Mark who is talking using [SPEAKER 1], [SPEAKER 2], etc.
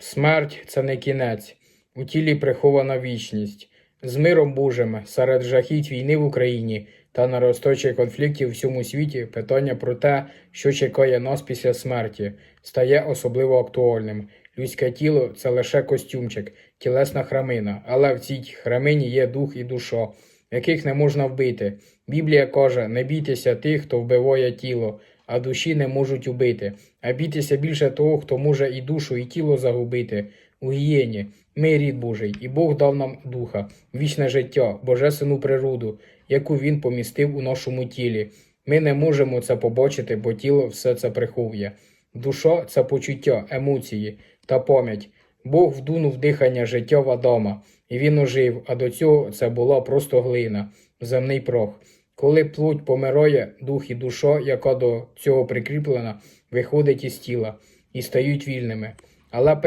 [SPEAKER 1] Смерть це не кінець, у тілі прихована вічність. З миром Божим, серед жахіть війни в Україні та наростаючих конфліктів у всьому світі, питання про те, що чекає нас після смерті, стає особливо актуальним. Людське тіло це лише костюмчик, тілесна храмина, але в цій храмині є дух і душа, яких не можна вбити. Біблія каже: не бійтеся тих, хто вбиває тіло, а душі не можуть убити. А бійтеся більше того, хто може і душу, і тіло загубити. У гієні, ми рід Божий, і Бог дав нам духа, вічне життя, божественну природу, яку він помістив у нашому тілі. Ми не можемо це побачити, бо тіло все це приховує. Душа це почуття, емоції та пам'ять. Бог вдунув дихання життя в Адама, і він ожив, а до цього це була просто глина, земний прох. Коли плоть помирає, дух і душа, яка до цього прикріплена, виходить із тіла і стають вільними. Але